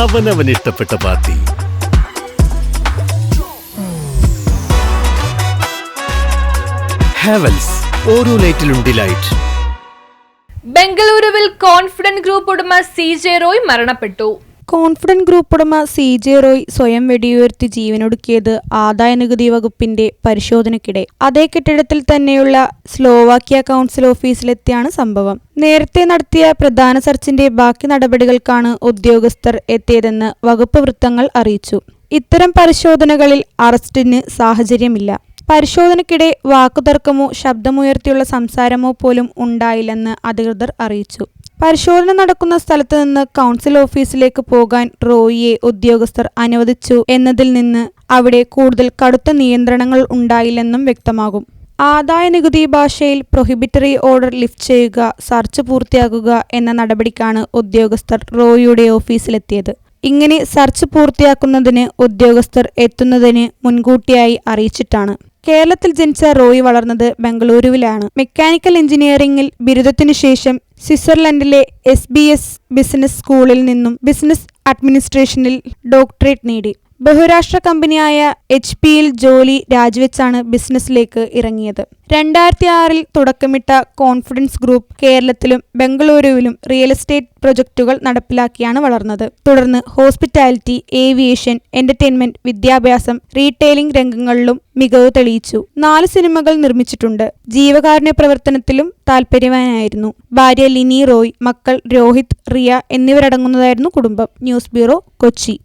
അവനവൻ ഇഷ്ടപ്പെട്ട party. Havells ഓരോ ലൈറ്റിലും ഡിലൈറ്റ് ബംഗളൂരുവിൽ കോൺഫിഡന്റ് ഗ്രൂപ്പ് ഉടമ സി ജെ റോയ് മരണപ്പെട്ടു. കോൺഫിഡന്റ് ഗ്രൂപ്പ് ഉടമ സി ജെ റോയ് സ്വയം വെടിയുയർത്തി ജീവനൊടുക്കിയത് ആദായനികുതി വകുപ്പിന്റെ പരിശോധനയ്ക്കിടെ. അതേ കെട്ടിടത്തിൽ തന്നെയുള്ള സ്ലോവാക്യ കൗൺസിൽ ഓഫീസിലെത്തിയാണ് സംഭവം. നേരത്തെ നടത്തിയ പ്രധാന സെർച്ചിന്റെ ബാക്കി നടപടികൾക്കാണ് ഉദ്യോഗസ്ഥർ എത്തിയതെന്ന് വകുപ്പ് വൃത്തങ്ങൾ അറിയിച്ചു. ഇത്തരം പരിശോധനകളിൽ അറസ്റ്റിന് സാഹചര്യമില്ല. പരിശോധനയ്ക്കിടെ വാക്കുതർക്കമോ ശബ്ദമുയർത്തിയുള്ള സംസാരമോ പോലും ഉണ്ടായില്ലെന്ന് അധികൃതർ അറിയിച്ചു. പരിശോധന നടക്കുന്ന സ്ഥലത്ത് നിന്ന് കൗൺസിൽ ഓഫീസിലേക്ക് പോകാൻ റോയിയെ ഉദ്യോഗസ്ഥർ അനുവദിച്ചു എന്നതിൽ നിന്ന് അവിടെ കൂടുതൽ കടുത്ത നിയന്ത്രണങ്ങൾ ഉണ്ടായില്ലെന്നും വ്യക്തമാകും. ആദായ നികുതി ഭാഷയിൽ പ്രൊഹിബിറ്ററി ഓർഡർ ലിഫ്റ്റ് ചെയ്യുക സർച്ച് പൂർത്തിയാക്കുക എന്ന നടപടിക്കാണ് ഉദ്യോഗസ്ഥർ റോയിയുടെ ഓഫീസിലെത്തിയത് ഇങ്ങനെ സർച്ച് പൂർത്തിയാക്കുന്നതിന് ഉദ്യോഗസ്ഥർ എത്തുന്നതിന് മുൻകൂട്ടിയായി അറിയിച്ചിട്ടാണ്. കേരളത്തിൽ ജനിച്ച റോയി വളർന്നത് ബംഗളൂരുവിലാണ്. മെക്കാനിക്കൽ എഞ്ചിനീയറിംഗിൽ ബിരുദത്തിനു ശേഷം സ്വിറ്റ്സർലൻഡിലെ എസ് ബി എസ് ബിസിനസ് സ്കൂളിൽ നിന്നും ബിസിനസ് അഡ്മിനിസ്ട്രേഷനിൽ ഡോക്ടറേറ്റ് നേടി. ബഹുരാഷ്ട്ര കമ്പനിയായ എച്ച് പിയിൽ ജോലി രാജിവെച്ചാണ് ബിസിനസ്സിലേക്ക് ഇറങ്ങിയത്. രണ്ടായിരത്തി ആറിൽ തുടക്കമിട്ട കോൺഫിഡൻസ് ഗ്രൂപ്പ് കേരളത്തിലും ബംഗളൂരുവിലും റിയൽ എസ്റ്റേറ്റ് പ്രൊജക്ടുകൾ നടപ്പിലാക്കിയാണ് വളർന്നത്. തുടർന്ന് ഹോസ്പിറ്റാലിറ്റി ഏവിയേഷൻ എന്റർടൈൻമെന്റ് വിദ്യാഭ്യാസം റീറ്റെയിലിംഗ് രംഗങ്ങളിലും മികവ് തെളിയിച്ചു. നാല് സിനിമകൾ നിർമ്മിച്ചിട്ടുണ്ട്. ജീവകാരുണ്യ പ്രവർത്തനത്തിലും താല്പര്യവാനായിരുന്നു ഭാര്യ ലിനി റോയ് മക്കൾ രോഹിത് റിയ എന്നിവരടങ്ങുന്നതായിരുന്നു കുടുംബം. News bureau Kochi.